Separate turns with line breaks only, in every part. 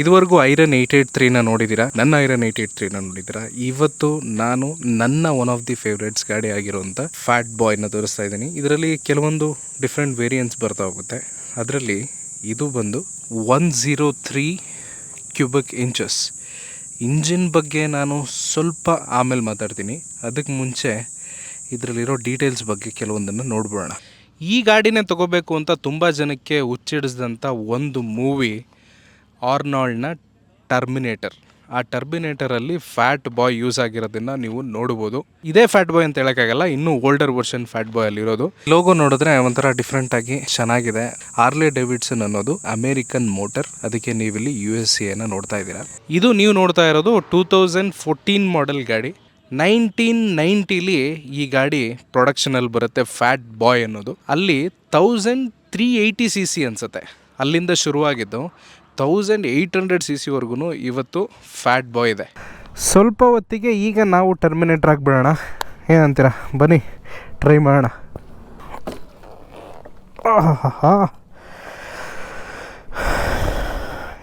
ಇದುವರೆಗೂ iron eight eight ತ್ರೀನ ನೋಡಿದ್ದೀರಾ? ನನ್ನ ಐರನ್ ಏಟ್ ಏಟ್ ತ್ರೀನ ನೋಡಿದ್ದೀರಾ? ಇವತ್ತು ನಾನು ನನ್ನ ಒನ್ ಆಫ್ ದಿ ಫೇವ್ರೇಟ್ಸ್ ಗಾಡಿ ಆಗಿರುವಂಥ ಫ್ಯಾಟ್ ಬಾಯ್ನ ತೋರಿಸ್ತಾ ಇದ್ದೀನಿ. ಇದರಲ್ಲಿ ಕೆಲವೊಂದು ಡಿಫ್ರೆಂಟ್ ವೇರಿಯಂಟ್ಸ್ ಬರ್ತಾ ಹೋಗುತ್ತೆ. ಅದರಲ್ಲಿ ಇದು ಬಂದು one zero three cubic inches engine ಬಗ್ಗೆ ನಾನು ಸ್ವಲ್ಪ ಆಮೇಲೆ ಮಾತಾಡ್ತೀನಿ. ಅದಕ್ಕೆ ಮುಂಚೆ ಇದರಲ್ಲಿರೋ ಡೀಟೇಲ್ಸ್ ಬಗ್ಗೆ ಕೆಲವೊಂದನ್ನು ನೋಡ್ಬಿಡೋಣ. ಈ ಗಾಡಿನೇ ತಗೋಬೇಕು ಅಂತ ತುಂಬ ಜನಕ್ಕೆ ಹುಚ್ಚಿಡಿಸಿದಂಥ ಒಂದು ಮೂವಿ ಆರ್ನಾಲ್ಡ್ನ ಟರ್ಮಿನೇಟರ್. ಆ ಟರ್ಮಿನೇಟರಲ್ಲಿ ಫ್ಯಾಟ್ ಬಾಯ್ ಯೂಸ್ ಆಗಿರೋದನ್ನ ನೀವು ನೋಡ್ಬೋದು. ಇದೇ ಫ್ಯಾಟ್ ಬಾಯ್ ಅಂತ ಹೇಳೋಕ್ಕಾಗಲ್ಲ, ಇನ್ನೂ ಓಲ್ಡರ್ ವರ್ಷನ್ ಫ್ಯಾಟ್ ಬಾಯ್ ಅಲ್ಲಿ ಇರೋದು. ಲೋಗೋ ನೋಡಿದ್ರೆ ಒಂಥರ ಡಿಫ್ರೆಂಟ್ ಆಗಿ ಚೆನ್ನಾಗಿದೆ. ಆರ್ಲೆ ಡೇವಿಡ್ಸನ್ ಅನ್ನೋದು ಅಮೇರಿಕನ್ ಮೋಟರ್. ಅದಕ್ಕೆ ನೀವಿಲ್ಲಿ ಯು ಎಸ್ ಎನ ನೋಡ್ತಾ ಇದ್ದೀರಾ. ಇದು ನೀವು ನೋಡ್ತಾ ಇರೋದು ಟೂ ತೌಸಂಡ್ ಫೋರ್ಟೀನ್ ಮಾಡೆಲ್ ಗಾಡಿ. ನೈನ್ಟೀನ್ ನೈಂಟಿಲಿ ಈ ಗಾಡಿ ಪ್ರೊಡಕ್ಷನಲ್ಲಿ ಬರುತ್ತೆ ಫ್ಯಾಟ್ ಬಾಯ್ ಅನ್ನೋದು. ಅಲ್ಲಿ thousand three eighty C C ಅನ್ಸುತ್ತೆ. ಅಲ್ಲಿಂದ ಶುರುವಾಗಿದ್ದು ತೌಸಂಡ್ ಏಯ್ಟ್ ಹಂಡ್ರೆಡ್ ಸಿ ಸಿವರೆಗೂ ಇವತ್ತು ಫ್ಯಾಟ್ ಬಾಯ್ ಇದೆ. ಸ್ವಲ್ಪ ಹೊತ್ತಿಗೆ ಈಗ ನಾವು ಟರ್ಮಿನೇಟ್ರ್ ಆಗಿಬಿಡೋಣ. ಏನಂತೀರ? ಬನ್ನಿ ಟ್ರೈ ಮಾಡೋಣ.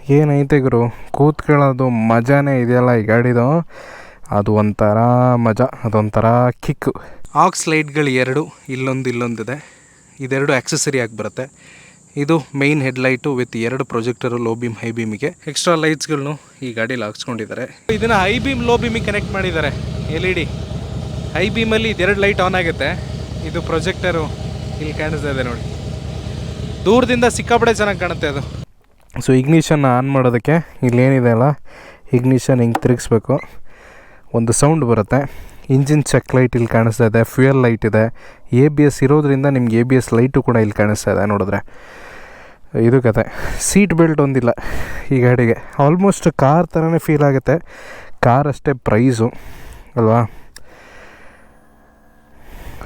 ಏನೈತೆ ಗುರು? ಕೂತ್ಕೊಳ್ಳೋದು ಮಜಾನೇ ಇದೆಯಲ್ಲ ಈ ಗಾಡಿದು? ಅದು ಒಂಥರ ಮಜಾ ಅದೊಂಥರ ಕಿಕ್ಕು ಆಕ್ಸ್ ಲೈಟ್ಗಳು ಎರಡು ಇಲ್ಲೊಂದು ಇಲ್ಲೊಂದಿದೆ. ಇದೆರಡು ಆಕ್ಸೆಸರಿ ಆಗಿ ಬರುತ್ತೆ. ಇದು ಮೈನ್ ಹೆಡ್ಲೈಟು ವಿತ್ ಎರಡು ಪ್ರೊಜೆಕ್ಟರು ಲೋ ಬೀಮ್ ಹೈ ಬೀಮಿಗೆ ಎಕ್ಸ್ಟ್ರಾ ಲೈಟ್ಸ್ಗಳನ್ನು ಈ ಗಾಡೀಲಿ ಹಾಕ್ಸ್ಕೊಂಡಿದ್ದಾರೆ. ಇದನ್ನು ಹೈ ಬೀಮ್ ಲೋ ಬೀಮಿಗೆ ಕನೆಕ್ಟ್ ಮಾಡಿದ್ದಾರೆ. ಎಲ್ ಇ ಡಿ ಹೈ ಬೀಮಲ್ಲಿ ಇದೆರಡು ಲೈಟ್ ಆನ್ ಆಗುತ್ತೆ. ಇದು ಪ್ರೊಜೆಕ್ಟರು ಇಲ್ಲಿ ಕಾಣಿಸ್ತಾ ಇದೆ ನೋಡಿ. ದೂರದಿಂದ ಸಿಕ್ಕಾಪಟ್ಟೆ ಚೆನ್ನಾಗಿ ಕಾಣುತ್ತೆ ಅದು. ಸೊ ಇಗ್ನಿಷನ್ ಆನ್ ಮಾಡೋದಕ್ಕೆ ಇಲ್ಲೇನಿದೆ ಅಲ್ಲ? ಇಗ್ನಿಷನ್ ಹಿಂಗೆ ತಿರುಗಿಸ್ಬೇಕು. ಒಂದು ಸೌಂಡ್ ಬರುತ್ತೆ. ಇಂಜಿನ್ ಚೆಕ್ ಲೈಟ್ ಇಲ್ಲಿ ಕಾಣಿಸ್ತಾ ಇದೆ. ಫ್ಯೂಯಲ್ ಲೈಟ್ ಇದೆ. ಎ ಬಿ ಎಸ್ ಇರೋದ್ರಿಂದ ನಿಮ್ಗೆ ಎ ಬಿ ಎಸ್ ಲೈಟು ಕೂಡ ಇಲ್ಲಿ ಕಾಣಿಸ್ತಾ ಇದೆ ನೋಡಿದ್ರೆ. ಇದು ಕತೆ. ಸೀಟ್ ಬೆಲ್ಟ್ ಒಂದಿಲ್ಲ ಈ ಗಾಡಿಗೆ. ಆಲ್ಮೋಸ್ಟ್ ಕಾರ್ ಥರನೇ ಫೀಲ್ ಆಗುತ್ತೆ. ಕಾರ್ ಅಷ್ಟೇ ಪ್ರೈಸು ಅಲ್ವಾ?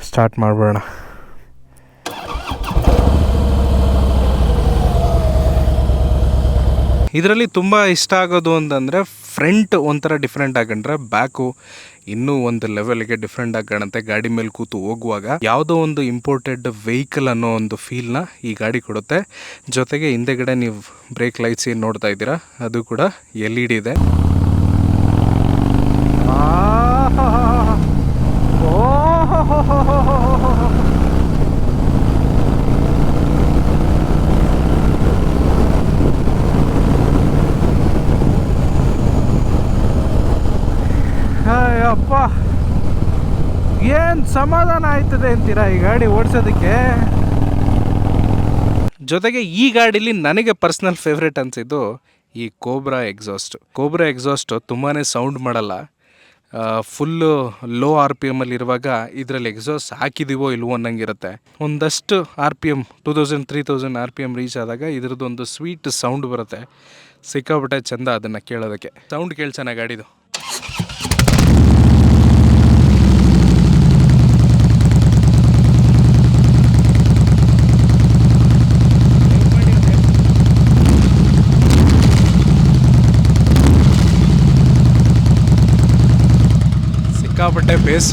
ಸ್ಟಾರ್ಟ್ ಮಾಡಿಬಿಡೋಣ. ಇದರಲ್ಲಿ ತುಂಬ ಇಷ್ಟ ಆಗೋದು ಅಂತಂದರೆ ಫ್ರಂಟ್ ಒಂಥರ ಡಿಫ್ರೆಂಟ್ ಆಗಂಡ್ರೆ ಬ್ಯಾಕು ಇನ್ನೂ ಒಂದು ಲೆವೆಲ್ಗೆ ಡಿಫ್ರೆಂಟ್ ಆಗಿ ಕಾಣುತ್ತೆ ಗಾಡಿ ಮೇಲೆ ಕೂತು ಹೋಗುವಾಗ. ಯಾವುದೋ ಒಂದು ಇಂಪೋರ್ಟೆಡ್ ವೆಹಿಕಲ್ ಅನ್ನೋ ಒಂದು ಫೀಲ್ನ ಈ ಗಾಡಿ ಕೊಡುತ್ತೆ. ಜೊತೆಗೆ ಹಿಂದೆಗಡೆ ನೀವು ಬ್ರೇಕ್ ಲೈಟ್ಸ್ ಏನು ನೋಡ್ತಾ ಇದ್ದೀರಾ, ಅದು ಕೂಡ ಎಲ್ ಇ ಡಿ ಇದೆ. ಅಪ್ಪ, ಏನು ಸಮಾಧಾನ ಆಯ್ತದೆ ಅಂತೀರಾ ಈ ಗಾಡಿ ಓಡಿಸೋದಕ್ಕೆ? ಜೊತೆಗೆ ಈ ಗಾಡೀಲಿ ನನಗೆ ಪರ್ಸ್ನಲ್ ಫೇವ್ರೇಟ್ ಅನಿಸಿದ್ದು ಈ ಕೋಬ್ರಾ ಎಕ್ಸಾಸ್ಟ್ ಕೋಬ್ರಾ ಎಕ್ಸಾಸ್ಟ್ ತುಂಬಾ ಸೌಂಡ್ ಮಾಡಲ್ಲ. ಫುಲ್ಲು ಲೋ ಆರ್ ಪಿ ಎಮ್ಮಲ್ಲಿ ಇರುವಾಗ ಇದರಲ್ಲಿ ಎಕ್ಸಾಸ್ಟ್ ಹಾಕಿದೀವೋ ಇಲ್ವೋ ಅನ್ನಂಗಿರುತ್ತೆ. ಒಂದಷ್ಟು R P M two thousand three thousand R P M reach ಆದಾಗ ಇದ್ರದ್ದು ಒಂದು ಸ್ವೀಟ್ ಸೌಂಡ್ ಬರುತ್ತೆ. ಸಿಕ್ಕಾಬಿಟ್ಟೆ ಚೆಂದ ಅದನ್ನು ಕೇಳೋದಕ್ಕೆ. ಸೌಂಡ್ ಕೇಳ್ಸೋಣ ಗಾಡಿದು. ಸಿಕ್ಕಾಪಟ್ಟೆ ಬೇಸ್.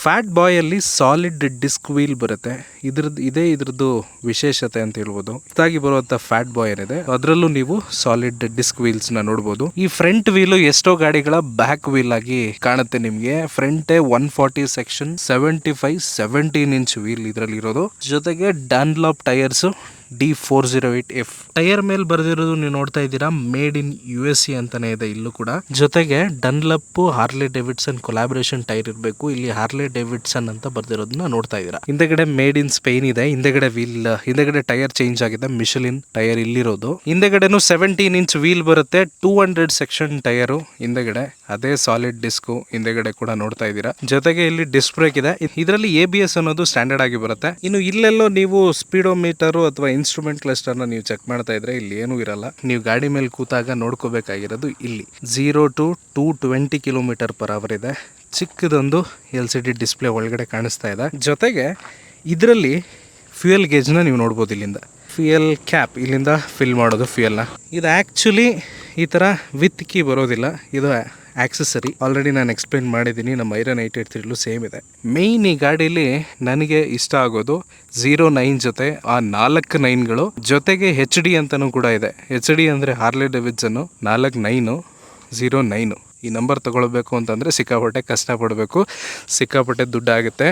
ಫ್ಯಾಟ್ ಬಾಯಲ್ಲಿ ಸಾಲಿಡ್ ಡಿಸ್ಕ್ ವೀಲ್ ಬರುತ್ತೆ. ಇದ್ರದ್ದು ಇದೇ ಇದ್ರದ್ದು ವಿಶೇಷತೆ ಅಂತ ಹೇಳ್ಬೋದು. ಇದಾಗಿ ಬರುವಂತ ಫ್ಯಾಟ್ ಬಾಯ್ ಏನಿದೆ, ಅದರಲ್ಲೂ ನೀವು ಸಾಲಿಡ್ ಡಿಸ್ಕ್ ವೀಲ್ಸ್ನ ನೋಡಬಹುದು ಈ ಫ್ರಂಟ್ ವೀಲು ಎಷ್ಟೋ ಗಾಡಿಗಳ ಬ್ಯಾಕ್ ವೀಲ್ ಆಗಿ ಕಾಣುತ್ತೆ ನಿಮಗೆ. Front one forty section seventy five seventeen inch wheel ಇದರಲ್ಲಿ ಇರೋದು ಜೊತೆಗೆ Dunlop tyres D four zero eight F tyre ಮೇಲೆ ಬರೆದಿರೋದು ನೀವು ನೋಡ್ತಾ ಇದ್ದೀರಾ ಮೇಡ್ ಇನ್ ಯು ಎಸ್ ಅಂತಾನೆ ಇದೆ ಇಲ್ಲೂ ಕೂಡ. ಜೊತೆಗೆ Dunlop Harley Davidson collaboration tyre ಇರಬೇಕು. ಇಲ್ಲಿ ಹಾರ್ಲೆ ಡೇವಿಡ್ಸನ್ ಅಂತ ಬರ್ದಿರೋದನ್ನ ನೋಡ್ತಾ ಇದ್ದೀರಾ. ಹಿಂದೆಗಡೆ ಮೇಡ್ ಇನ್ ಸ್ಪೇನ್ ಇದೆ, ಹಿಂದೆಗಡೆ ವೀಲ್ ಹಿಂದೆಗಡೆ ಟೈರ್ ಚೇಂಜ್ ಆಗಿದೆ ಮಿಶಲಿನ್ ಟೈರ್ ಇಲ್ಲಿರೋದು. ಹಿಂದೆಗಡೆನು ಸೆವೆಂಟೀನ್ ಇಂಚ್ ವೀಲ್ ಬರುತ್ತೆ ಟೂ ಹಂಡ್ರೆಡ್ ಸೆಕ್ಷನ್ ಟೈರು ಹಿಂದೆಗಡೆ ಅದೇ ಸಾಲಿಡ್ ಡಿಸ್ಕ್ ಹಿಂದೆಗಡೆ ಕೂಡ ನೋಡ್ತಾ ಇದ್ದೀರಾ. ಜೊತೆಗೆ ಇಲ್ಲಿ ಡಿಸ್ ಬ್ರೇಕ್ ಇದೆ. ಇದರಲ್ಲಿ ಎ ಅನ್ನೋದು ಸ್ಟ್ಯಾಂಡರ್ಡ್ ಆಗಿ ಬರುತ್ತೆ. ಇನ್ನು ಇಲ್ಲೆಲ್ಲೋ ನೀವು ಸ್ಪೀಡೋಮೀಟರ್ ಅಥವಾ ಇನ್ಸ್ಟ್ರೂಮೆಂಟ್ ಕ್ಲಸ್ಟರ್ನ ನೀವು ಚೆಕ್ ಮಾಡ್ತಾ ಇದ್ರೆ ಇಲ್ಲಿ ಏನೂ ಇರಲ್ಲ. ನೀವು ಗಾಡಿ ಮೇಲೆ ಕೂತಾಗ ನೋಡ್ಕೋಬೇಕಾಗಿರೋದು ಇಲ್ಲಿ. Zero to two twenty kilometre per hour ಇದೆ. ಚಿಕ್ಕದೊಂದು ಎಲ್ ಸಿ ಡಿ ಡಿಸ್ಪ್ಲೇ ಒಳಗಡೆ ಕಾಣಿಸ್ತಾ ಇದೆ. ಜೊತೆಗೆ ಇದರಲ್ಲಿ ಫ್ಯೂಯಲ್ ಗೇಜ್ನ ನೀವು ನೋಡ್ಬೋದು ಇಲ್ಲಿಂದ. ಫ್ಯೂಯಲ್ ಕ್ಯಾಪ್ ಇಲ್ಲಿಂದ ಫಿಲ್ ಮಾಡೋದು ಫ್ಯೂಯಲ್ನ ಇದು ಆ್ಯಕ್ಚುಲಿ ಈ ಥರ ವಿತ್ ಕೀ ಬರೋದಿಲ್ಲ. ಇದು ಆಕ್ಸೆಸರಿ ಆಲ್ರೆಡಿ ನಾನು ಎಕ್ಸ್ಪ್ಲೇನ್ ಮಾಡಿದ್ದೀನಿ. ನಮ್ಮ ಐರನ್ ಏಟ್ ಏಟ್ ತ್ರೀಲೂ ಸೇಮ್ ಇದೆ. ಮೇಯ್ನ್ ಈ ಗಾಡೀಲಿ ನನಗೆ ಇಷ್ಟ ಆಗೋದು ಝೀರೋ ನೈನ್ ಜೊತೆ, ಆ ನಾಲ್ಕು ನೈನ್ಗಳು ಜೊತೆಗೆ ಹೆಚ್ ಡಿ ಅಂತಲೂ ಕೂಡ ಇದೆ. ಹೆಚ್ ಡಿ ಅಂದರೆ ಹಾರ್ಲೆ ಡೆವಿಜನ್ನು ನಾಲ್ಕು ನೈನು ಝೀರೋ ನೈನು ಈ ನಂಬರ್ ತೊಗೊಳ್ಬೇಕು ಅಂತಂದರೆ ಸಿಕ್ಕಾಪಟ್ಟೆ ಕಷ್ಟಪಡಬೇಕು. ಸಿಕ್ಕಾಪಟ್ಟೆ ದುಡ್ಡಾಗುತ್ತೆ.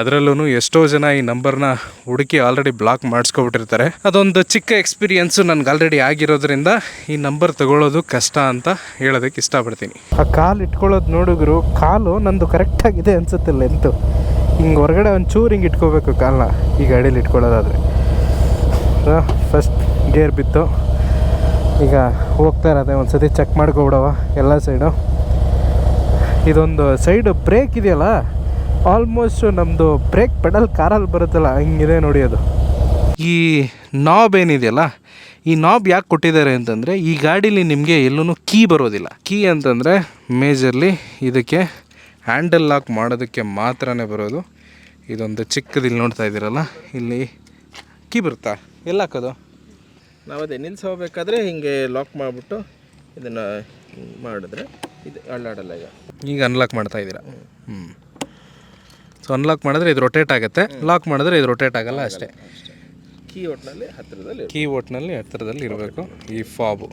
ಅದರಲ್ಲೂ ಎಷ್ಟೋ ಜನ ಈ ನಂಬರ್ನ ಹುಡುಕಿ ಆಲ್ರೆಡಿ ಬ್ಲಾಕ್ ಮಾಡಿಸ್ಕೊಬಿಟ್ಟಿರ್ತಾರೆ. ಅದೊಂದು ಚಿಕ್ಕ ಎಕ್ಸ್ಪೀರಿಯನ್ಸು ನನಗೆ ಆಲ್ರೆಡಿ ಆಗಿರೋದ್ರಿಂದ ಈ ನಂಬರ್ ತಗೊಳ್ಳೋದು ಕಷ್ಟ ಅಂತ ಹೇಳೋದಕ್ಕೆ ಇಷ್ಟಪಡ್ತೀನಿ. ಆ ಕಾಲು ಇಟ್ಕೊಳ್ಳೋದು ನೋಡಿದ್ರು ಕಾಲು ನಂದು ಕರೆಕ್ಟಾಗಿದೆ ಅನ್ಸುತ್ತೆ ಲೆಂತು ಹಿಂಗೆ ಹೊರಗಡೆ ಒಂಚೂರು ಹಿಂಗೆ ಇಟ್ಕೋಬೇಕು ಕಾಲನ್ನ ಈ ಗಾಡೀಲಿ ಇಟ್ಕೊಳ್ಳೋದಾದರೆ. ಫಸ್ಟ್ ಗೇರ್ ಬಿತ್ತು. ಈಗ ಹೋಗ್ತಾ ಇರೋದೆ ಒಂದು ಸತಿ ಚೆಕ್ ಮಾಡ್ಕೊಬಿಡವ ಎಲ್ಲ ಸೈಡು ಇದೊಂದು ಸೈಡು ಬ್ರೇಕ್ ಇದೆಯಲ್ಲ? ಆಲ್ಮೋಸ್ಟ್ ನಮ್ಮದು ಬ್ರೇಕ್ ಪೆಡಲ್ ಕಾರಲ್ಲಿ ಬರುತ್ತಲ್ಲ, ಹಂಗಿದೆ ನೋಡಿ ಅದು. ಈ ನಾಬ್ ಏನಿದೆಯಲ್ಲ, ಈ ನಾಬ್ ಯಾಕೆ ಕೊಟ್ಟಿದ್ದಾರೆ ಅಂತಂದರೆ, ಈ ಗಾಡೀಲಿ ನಿಮಗೆ ಎಲ್ಲೂ ಕೀ ಬರೋದಿಲ್ಲ. ಕೀ ಅಂತಂದರೆ ಮೇಜರ್ಲಿ ಇದಕ್ಕೆ ಹ್ಯಾಂಡಲ್ ಲಾಕ್ ಮಾಡೋದಕ್ಕೆ ಮಾತ್ರನೇ ಬರೋದು. ಇದೊಂದು ಚಿಕ್ಕದಿಲ್ಲಿ ನೋಡ್ತಾ ಇದ್ದೀರಲ್ಲ, ಇಲ್ಲಿ ಕೀ ಬರುತ್ತಾ? ಎಲ್ಲ ಹಾಕೋದು?
ನಾವು ಅದೇ ನಿಲ್ಲಿಸೋಬೇಕಾದ್ರೆ ಹೋಗ್ಬೇಕಾದ್ರೆ ಹಿಂಗೆ ಲಾಕ್ ಮಾಡಿಬಿಟ್ಟು ಇದನ್ನು ಮಾಡಿದ್ರೆ ಇದು ಅಳ್ಳಾಡಲ್ಲ ಈಗ.
ಈಗ ಅನ್ಲಾಕ್ ಮಾಡ್ತಾ ಇದ್ದೀರಾ? ಹ್ಞೂ ಸೊ ಅನ್ಲಾಕ್ ಮಾಡಿದ್ರೆ ಇದು ರೊಟೇಟ್ ಆಗುತ್ತೆ. ಲಾಕ್ ಮಾಡಿದ್ರೆ ಇದು ರೊಟೇಟ್ ಆಗಲ್ಲ ಅಷ್ಟೇ.
ಕೀ ಓಟ್ನಲ್ಲಿ ಹತ್ತಿರದಲ್ಲಿ
ಕೀ ಓಟ್ನಲ್ಲಿ ಹತ್ತಿರದಲ್ಲಿ ಇರಬೇಕು ಈ ಫಾಬು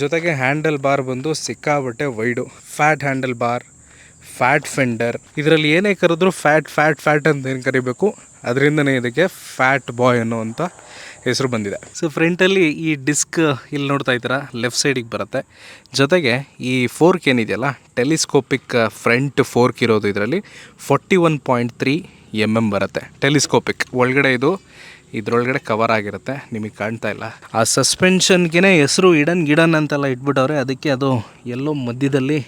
ಜೊತೆಗೆ ಹ್ಯಾಂಡಲ್ ಬಾರ್ ಬಂದು ಸಿಕ್ಕಾಬಟ್ಟೆ wide fat handle bar fat fender ಇದರಲ್ಲಿ ಏನೇ ಕರೆದ್ರು ಫ್ಯಾಟ್ ಫ್ಯಾಟ್ ಫ್ಯಾಟ್ ಅಂತ ಏನು ಕರಿಬೇಕು? ಅದರಿಂದನೇ ಇದಕ್ಕೆ ಫ್ಯಾಟ್ ಬಾಯ್ ಅನ್ನುವಂಥ ಹೆಸರು ಬಂದಿದೆ. ಸೊ ಫ್ರಂಟಲ್ಲಿ ಈ ಡಿಸ್ಕ್ ಇಲ್ಲಿ ನೋಡ್ತಾ ಇದ್ದೀರಾ? ಲೆಫ್ಟ್ ಸೈಡಿಗೆ ಬರುತ್ತೆ. ಜೊತೆಗೆ ಈ ಫೋರ್ಕ್ ಏನಿದೆಯಲ್ಲ ಟೆಲಿಸ್ಕೋಪಿಕ್ ಫ್ರಂಟ್ ಫೋರ್ಕ್ ಇರೋದು ಇದರಲ್ಲಿ forty one point three M M ಬರುತ್ತೆ. ಟೆಲಿಸ್ಕೋಪಿಕ್ ಒಳಗಡೆ ಇದು, ಇದರೊಳಗಡೆ ಕವರ್ ಆಗಿರುತ್ತೆ. ನಿಮಗೆ ಕಾಣ್ತಾ ಇಲ್ಲ. ಆ ಸಸ್ಪೆನ್ಷನ್ಗೆ ಹೆಸರು ಇಡನ್ ಗಿಡನ್ ಅಂತೆಲ್ಲ ಇಟ್ಬಿಟ್ಟವ್ರೆ, ಅದಕ್ಕೆ ಅದು ಎಲ್ಲೋ ಮಧ್ಯದಲ್ಲಿ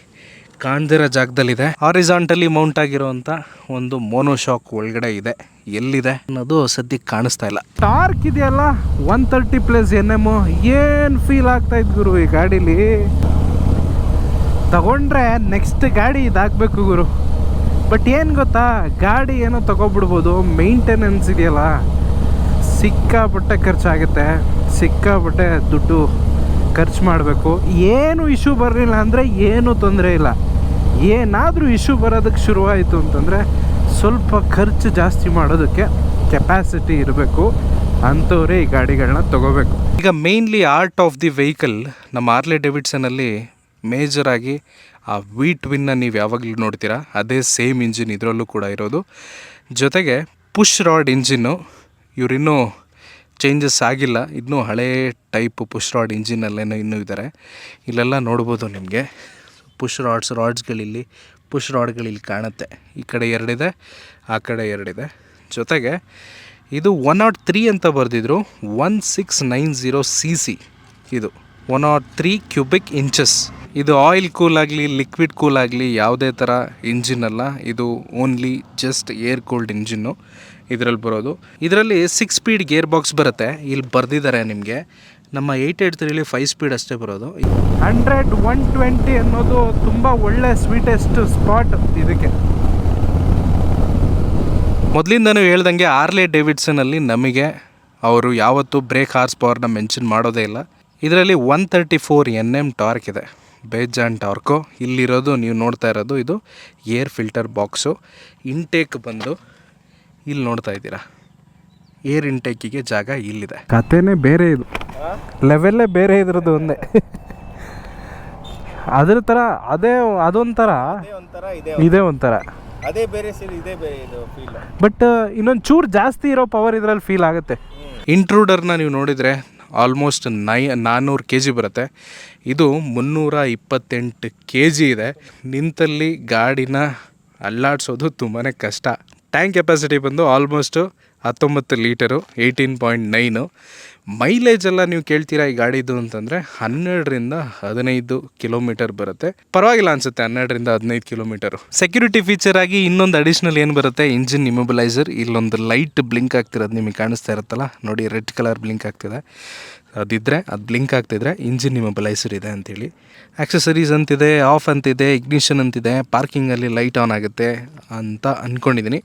ಕಾಣ್ದಿರೋ ಜಾಗದಲ್ಲಿದೆ. ಹಾರಿಸಾಂಟಲಿ ಮೌಂಟ್ ಆಗಿರೋಂಥ ಒಂದು ಮೋನೋಶಾಕ್ ಒಳಗಡೆ ಇದೆ. ಎಲ್ಲಿದೆ ಅನ್ನೋದು ಸದ್ಯಕ್ಕೆ ಕಾಣಿಸ್ತಾ ಇಲ್ಲ. ಟಾರ್ಕ್ ಇದೆಯಲ್ಲ? One thirty plus N M ಏನು ಫೀಲ್ ಆಗ್ತಾ ಇದ್ ಗುರು ಈ ಗಾಡೀಲಿ? ತಗೊಂಡ್ರೆ ನೆಕ್ಸ್ಟ್ ಗಾಡಿ ಇದಾಗಬೇಕು ಗುರು. ಬಟ್ ಏನು ಗೊತ್ತಾ? ಗಾಡಿ ಏನೋ ತಗೊಬಿಡ್ಬೋದು. ಮೇಂಟೆನೆನ್ಸ್ ಇದೆಯಲ್ಲ. ಸಿಕ್ಕಾಪಟ್ಟೆ ಖರ್ಚಾಗುತ್ತೆ. ಸಿಕ್ಕಾಪಟ್ಟೆ ದುಡ್ಡು ಖರ್ಚು ಮಾಡಬೇಕು. ಏನು ಇಶ್ಯೂ ಬರಲಿಲ್ಲ ಅಂದರೆ ಏನೂ ತೊಂದರೆ ಇಲ್ಲ. ಏನಾದರೂ ಇಶ್ಯೂ ಬರೋದಕ್ಕೆ ಶುರುವಾಯಿತು ಅಂತಂದರೆ ಸ್ವಲ್ಪ ಖರ್ಚು ಜಾಸ್ತಿ ಮಾಡೋದಕ್ಕೆ ಕೆಪಾಸಿಟಿ ಇರಬೇಕು. ಅಂಥವರೇ ಈ ಗಾಡಿಗಳನ್ನ ತಗೋಬೇಕು. ಈಗ mainly art of the vehicle ನಮ್ಮ ಆರ್ಲೆ ಡೇವಿಡ್ಸನಲ್ಲಿ ಮೇಜರಾಗಿ ಆ ವೀಟ್ ವಿನ್ನ ನೀವು ಯಾವಾಗಲೂ ನೋಡ್ತೀರಾ? ಅದೇ ಸೇಮ್ ಇಂಜಿನ್ ಇದರಲ್ಲೂ ಕೂಡ ಇರೋದು. ಜೊತೆಗೆ ಪುಷ್ ರಾಡ್ ಇಂಜಿನ್ನು ಇವರಿನ್ನೂ ಚೇಂಜಸ್ ಆಗಿಲ್ಲ. ಇನ್ನೂ ಹಳೇ ಟೈಪ್ ಪುಷ್ ರಾಡ್ ಇಂಜಿನಲ್ಲೇನೋ ಇನ್ನೂ ಇದ್ದಾರೆ ಇಲ್ಲೆಲ್ಲ ನೋಡ್ಬೋದು ನಿಮಗೆ. ಪುಷ್ ರಾಡ್ಸ್, ರಾಡ್ಸ್ಗಳಿಲ್ಲಿ, ಪುಷ್ ರಾಡ್ಗಳಿಲ್ಲಿ ಕಾಣುತ್ತೆ. ಈ ಕಡೆ ಎರಡಿದೆ, ಆ ಕಡೆ ಎರಡಿದೆ. ಜೊತೆಗೆ ಇದು ಒನ್ ನಾಟ್ ತ್ರೀ ಅಂತ ಬರೆದಿದ್ರು, one six nine zero C C ಇದು. One nought three cubic inches. ಇದು ಆಯಿಲ್ ಕೂಲ್ ಆಗಲಿ, ಲಿಕ್ವಿಡ್ ಕೂಲ್ ಆಗಲಿ ಯಾವುದೇ ಥರ ಇಂಜಿನ್ ಅಲ್ಲ. ಇದು only just air cooled engine ಇದರಲ್ಲಿ ಬರೋದು. ಇದರಲ್ಲಿ ಸಿಕ್ಸ್ ಸ್ಪೀಡ್ ಗೇರ್ ಬಾಕ್ಸ್ ಬರುತ್ತೆ. ಇಲ್ಲಿ ಬರೆದಿದ್ದಾರೆ ನಿಮಗೆ. ನಮ್ಮ ಏಯ್ಟ್ ಏಟ್ ತ್ರೀಲಿ ಫೈವ್ ಸ್ಪೀಡ್ ಅಷ್ಟೇ ಬರೋದು. ಹಂಡ್ರೆಡ್ ಒನ್ ಟ್ವೆಂಟಿ ಅನ್ನೋದು ತುಂಬ ಒಳ್ಳೆ ಸ್ವೀಟೆಸ್ಟ್ ಸ್ಪಾಟ್ ಇದಕ್ಕೆ. ಮೊದಲಿಂದನೂ ಹೇಳ್ದಂಗೆ ಆರ್ಲೆ ಡೇವಿಡ್ಸನಲ್ಲಿ ನಮಗೆ ಅವರು ಯಾವತ್ತೂ ಬ್ರೇಕ್ ಹಾರ್ಸ್ ಪವರ್ನ ಮೆನ್ಷನ್ ಮಾಡೋದೇ ಇಲ್ಲ. ಇದರಲ್ಲಿ one thirty four N M torque ಇದೆ. ಬೇಜ್ ಆ್ಯಂಡ್ ಟಾರ್ಕು ಇಲ್ಲಿರೋದು ನೀವು ನೋಡ್ತಾ ಇರೋದು ಇದು ಏರ್ ಫಿಲ್ಟರ್ ಬಾಕ್ಸು ಇಂಟೇಕ್ ಬಂದು ಇಲ್ಲಿ ನೋಡ್ತಾ ಇದ್ದೀರಾ. ಏರ್ ಇಂಟೇಕಿಗೆ ಜಾಗ ಇಲ್ಲಿದೆ. ಕಥೆನೇ ಬೇರೆ ಇದು. ಲೆವೆಲ್ಲೇ ಬೇರೆ ಇದ್ರದ್ದು ಒಂದೇ. ಅದ್ರ ಥರ ಅದೇ ಅದೊಂಥರ.
ಇದೆ
ಇದೇ ಒಂಥರ.
ಅದೇ ಬೇರೆ ಇದೇ ಬೇರೆ ಇದು ಫೀಲ್
ಬಟ್ ಇನ್ನೊಂದು ಚೂರು ಜಾಸ್ತಿ ಇರೋ ಪವರ್ ಇದರಲ್ಲಿ ಫೀಲ್ ಆಗುತ್ತೆ. ಇಂಟ್ರೂಡರ್ನ ನೀವು ನೋಡಿದರೆ ಆಲ್ಮೋಸ್ಟ್ ನೈ ನಾನ್ನೂರು ಕೆ ಜಿ ಬರುತ್ತೆ. ಇದು ಮುನ್ನೂರ ಇಪ್ಪತ್ತೆಂಟು ಕೆ ಜಿ ಇದೆ. ನಿಂತಲ್ಲಿ ಗಾಡಿನ ಅಲ್ಲಾಡಿಸೋದು ತುಂಬಾ ಕಷ್ಟ. ಟ್ಯಾಂಕ್ ಕೆಪಾಸಿಟಿ ಬಂದು ಆಲ್ಮೋಸ್ಟು ಹತ್ತೊಂಬತ್ತು litre eighteen point nine mileage ಎಲ್ಲ ನೀವು ಕೇಳ್ತೀರಾ ಈ ಗಾಡಿದು ಅಂತಂದರೆ ಹನ್ನೆರಡರಿಂದ ಹದಿನೈದು ಕಿಲೋಮೀಟರ್ ಬರುತ್ತೆ. ಪರವಾಗಿಲ್ಲ ಅನ್ಸುತ್ತೆ ಹನ್ನೆರಡರಿಂದ ಹದಿನೈದು ಕಿಲೋಮೀಟರು. ಸೆಕ್ಯೂರಿಟಿ ಫೀಚರ್ ಆಗಿ ಇನ್ನೊಂದು ಅಡಿಷ್ನಲ್ ಏನು ಬರುತ್ತೆ? ಇಂಜಿನ್ ಇಮೊಬಿಲೈಸರ್ ಇಲ್ಲೊಂದು ಲೈಟ್ ಬ್ಲಿಂಕ್ ಆಗ್ತಿರೋದು ನಿಮಗೆ ಕಾಣಿಸ್ತಾ ಇರುತ್ತಲ್ಲ? ನೋಡಿ ರೆಡ್ ಕಲರ್ ಬ್ಲಿಂಕ್ ಆಗ್ತಿದೆ. ಅದಿದ್ದರೆ ಅದು ಬ್ಲಿಂಕ್ ಆಗ್ತಿದ್ರೆ ಇಂಜಿನ್ ಇಮೊಬಿಲೈಸರ್ ಇದೆ ಅಂತೇಳಿ. ಆಕ್ಸೆಸರೀಸ್ ಅಂತಿದೆ ಆಫ್ ಅಂತಿದೆ ಇಗ್ನಿಷನ್ ಅಂತಿದೆ ಪಾರ್ಕಿಂಗಲ್ಲಿ ಲೈಟ್ ಆನ್ ಆಗುತ್ತೆ ಅಂತ ಅಂದ್ಕೊಂಡಿದ್ದೀನಿ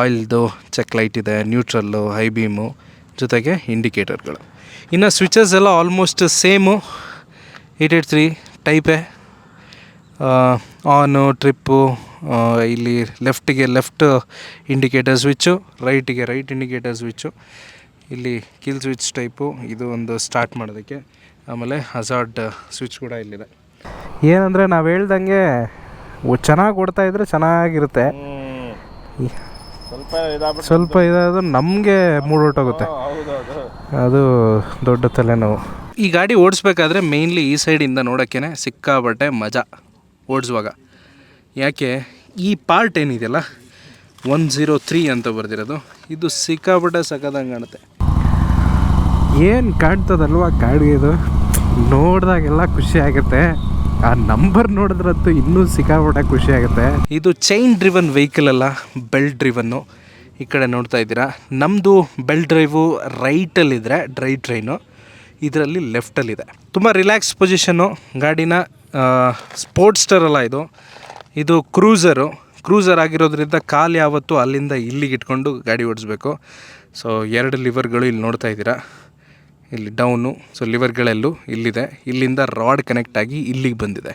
ಆಯಿಲ್ದು ಚೆಕ್ ಲೈಟ್ ಇದೆ ನ್ಯೂಟ್ರಲ್ಲು ಹೈ ಬೀಮು ಜೊತೆಗೆ ಇಂಡಿಕೇಟರ್ಗಳು. ಇನ್ನು ಸ್ವಿಚಸ್ ಎಲ್ಲ almost same eight eight three ಟೈಪೇ ಆನು ಟ್ರಿಪ್ಪು ಇಲ್ಲಿ ಲೆಫ್ಟಿಗೆ ಲೆಫ್ಟ್ ಇಂಡಿಕೇಟರ್ ಸ್ವಿಚ್ಚು ರೈಟಿಗೆ ರೈಟ್ ಇಂಡಿಕೇಟರ್ ಸ್ವಿಚ್ಚು ಇಲ್ಲಿ ಕಿಲ್ ಸ್ವಿಚ್ ಟೈಪು ಇದು ಒಂದು ಸ್ಟಾರ್ಟ್ ಮಾಡೋದಕ್ಕೆ. ಆಮೇಲೆ ಹಜಾರ್ಡ್ ಸ್ವಿಚ್ ಕೂಡ ಇಲ್ಲಿದೆ. ಏನಂದರೆ ನಾವು ಹೇಳ್ದಂಗೆ ಚೆನ್ನಾಗಿ ಓಡ್ತಾಯಿದ್ರೆ ಚೆನ್ನಾಗಿರುತ್ತೆ.
ಸ್ವಲ್ಪ ಇದಾಗ್ಬಿಟ್ಟು
ಸ್ವಲ್ಪ ಇದಾದ್ರೆ ನಮಗೆ ಮೂಡ್ ಹೊರ್ಟೋಗುತ್ತೆ
ಹೌದೌದು.
ಅದು ದೊಡ್ಡ ತಲೆನೋವು. ಈ ಗಾಡಿ ಓಡಿಸ್ಬೇಕಾದ್ರೆ ಮೇಯ್ನ್ಲಿ ಈ ಸೈಡಿಂದ ನೋಡೋಕ್ಕೇ ಸಿಕ್ಕಾಬಟ್ಟೆ ಮಜಾ ಓಡಿಸುವಾಗ. ಯಾಕೆ ಈ ಪಾರ್ಟ್ ಏನಿದೆಯಲ್ಲ ಒನ್ ಝೀರೋ ತ್ರೀ ಅಂತ ಬರ್ದಿರೋದು ಇದು ಸಿಕ್ಕಾಬಟ್ಟೆ ಸಕ್ಕದಂಗೆ ಕಾಣುತ್ತೆ. ಏನು ಕಾಣ್ತದಲ್ವ ಗಾಡಿ ಇದು? ನೋಡಿದಾಗೆಲ್ಲ ಖುಷಿ ಆಗುತ್ತೆ. ಆ ನಂಬರ್ ನೋಡಿದ್ರಂತೂ ಇನ್ನೂ ಸಿಕ್ಕಾಪಟ್ಟೆ ಖುಷಿ ಆಗುತ್ತೆ. ಇದು ಚೈನ್ ಡ್ರಿವನ್ ವೆಹಿಕಲ್ ಅಲ್ಲ ಬೆಲ್ಟ್ ಡ್ರಿವನ್ನು ಈ ಕಡೆ ನೋಡ್ತಾ ಇದ್ದೀರಾ? ನಮ್ಮದು ಬೆಲ್ಟ್ ಡ್ರೈವು ರೈಟಲ್ಲಿದ್ದರೆ ಡ್ರೈ ಟ್ರೈನು ಇದರಲ್ಲಿ ಲೆಫ್ಟಲ್ಲಿದೆ ತುಂಬ ರಿಲ್ಯಾಕ್ಸ್ ಪೊಸಿಷನ್ನು ಗಾಡಿನ ಸ್ಪೋರ್ಟ್ಸ್ಟರ್ ಅಲ್ಲ ಇದು. ಇದು ಕ್ರೂಸರು ಕ್ರೂಸರ್ ಆಗಿರೋದ್ರಿಂದ ಕಾಲು ಯಾವತ್ತೂ ಅಲ್ಲಿಂದ ಇಲ್ಲಿಗೆ ಇಟ್ಕೊಂಡು ಗಾಡಿ ಓಡಿಸ್ಬೇಕು. ಸೊ ಎರಡು ಲಿವರ್ಗಳು ಇಲ್ಲಿ ನೋಡ್ತಾ ಇದ್ದೀರಾ. ಇಲ್ಲಿ ಡೌನು ಸೊ ಲಿವರ್ಗಳೆಲ್ಲೂ ಇಲ್ಲಿದೆ. ಇಲ್ಲಿಂದ ರಾಡ್ ಕನೆಕ್ಟ್ ಆಗಿ ಇಲ್ಲಿಗೆ ಬಂದಿದೆ.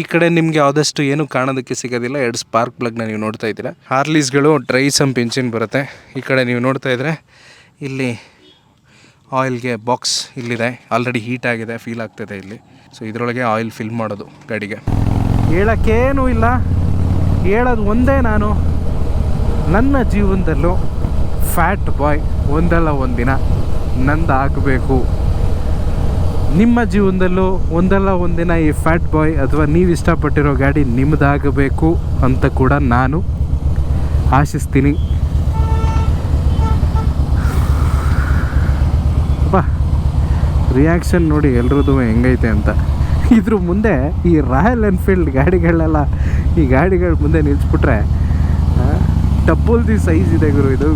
ಈ ಕಡೆ ನಿಮಗೆ ಆದಷ್ಟು ಏನು ಕಾಣೋದಕ್ಕೆ ಸಿಗೋದಿಲ್ಲ, ಎರಡು ಸ್ಪಾರ್ಕ್ ಪ್ಲಗ್ನ ನೀವು ನೋಡ್ತಾ ಇದ್ದೀರಾ. ಹಾರ್ಲೀಸ್ಗಳು ಡ್ರೈ ಸಂಪ್ ಇಂಜಿನ್ ಬರುತ್ತೆ. ಈ ಕಡೆ ನೀವು ನೋಡ್ತಾ ಇದ್ದರೆ ಇಲ್ಲಿ ಆಯಿಲ್ಗೆ ಬಾಕ್ಸ್ ಇಲ್ಲಿದೆ. ಆಲ್ರೆಡಿ ಹೀಟ್ ಆಗಿದೆ ಫೀಲ್ ಆಗ್ತಿದೆ ಇಲ್ಲಿ. ಸೊ ಇದರೊಳಗೆ ಆಯಿಲ್ ಫಿಲ್ ಮಾಡೋದು ಗಾಡಿಗೆ. ಹೇಳೋಕ್ಕೇನೂ ಇಲ್ಲ. ಹೇಳೋದು ಒಂದೇ ನಾನು. ನನ್ನ ಜೀವನದಲ್ಲೂ ಫ್ಯಾಟ್ ಬಾಯ್ ಒಂದಲ್ಲ ಒಂದಿನ. ನಂದು ಹಾಕಬೇಕು ನಿಮ್ಮ ಜೀವನದಲ್ಲೂ ಒಂದಲ್ಲ ಒಂದಿನ ಈ ಫ್ಯಾಟ್ ಬಾಯ್ ಅಥವಾ ನೀವು ಇಷ್ಟಪಟ್ಟಿರೋ ಗಾಡಿ ನಿಮ್ಮದಾಗಬೇಕು ಅಂತ ಕೂಡ ನಾನು ಆಶಿಸ್ತೀನಿ. ಬಾ ರಿಯಾಕ್ಷನ್ ನೋಡಿ ಎಲ್ರದ್ದು ಹೆಂಗೈತೆ ಅಂತ. ಇದ್ರ ಮುಂದೆ ಈ ರಾಯಲ್ ಎನ್ಫೀಲ್ಡ್ ಗಾಡಿಗಳೆಲ್ಲ, ಈ ಗಾಡಿಗಳ ಮುಂದೆ ನಿಲ್ಸ್ಬಿಟ್ರೆ ಡಬ್ಬಲ್ ದಿ ಸೈಜ್ ಇದೆ ಗುರು ಇದು.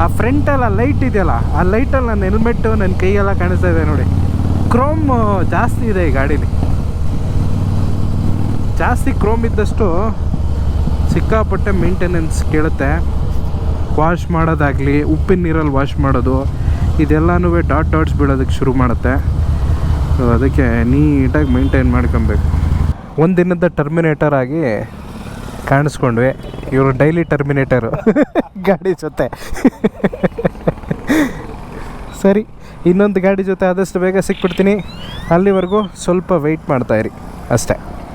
ಆ ಫ್ರಂಟಲ್ಲ ಲೈಟ್ ಇದೆಯಲ್ಲ, ಆ ಲೈಟಲ್ಲಿ ನನ್ನ ಹೆಲ್ಮೆಟ್ಟು ನನ್ನ ಕೈಯೆಲ್ಲ ಕಾಣಿಸ್ತಾ ಇದೆ ನೋಡಿ. ಕ್ರೋಮ್ ಜಾಸ್ತಿ ಇದೆ ಈ ಗಾಡೀಲಿ. ಜಾಸ್ತಿ ಕ್ರೋಮ್ ಇದ್ದಷ್ಟು ಸಿಕ್ಕಾಪಟ್ಟೆ ಮೇಂಟೆನೆನ್ಸ್ ಕೇಳುತ್ತೆ. ವಾಶ್ ಮಾಡೋದಾಗಲಿ, ಉಪ್ಪಿನ ನೀರಲ್ಲಿ ವಾಶ್ ಮಾಡೋದು ಇದೆಲ್ಲನೂ ಡಾಟ್ ಡಾಟ್ಸ್ ಬೀಳೋದಕ್ಕೆ ಶುರು ಮಾಡುತ್ತೆ. ಸೊ ಅದಕ್ಕೆ ನೀಟಾಗಿ ಮೇಂಟೈನ್ ಮಾಡ್ಕೊಬೇಕು. ಒಂದಿನದ ಟರ್ಮಿನೇಟರ್ ಆಗಿ ಕಾಣಿಸ್ಕೊಂಡ್ವಿ. ಇವರು ಡೈಲಿ ಟರ್ಮಿನೇಟರು ಗಾಡಿ ಜೊತೆ. ಸರಿ, ಇನ್ನೊಂದು ಗಾಡಿ ಜೊತೆ ಆದಷ್ಟು ಬೇಗ ಸಿಕ್ಬಿಡ್ತೀನಿ. ಅಲ್ಲಿವರೆಗೂ ಸ್ವಲ್ಪ ವೆಯ್ಟ್ ಮಾಡ್ತಾಯಿರಿ ಅಷ್ಟೇ.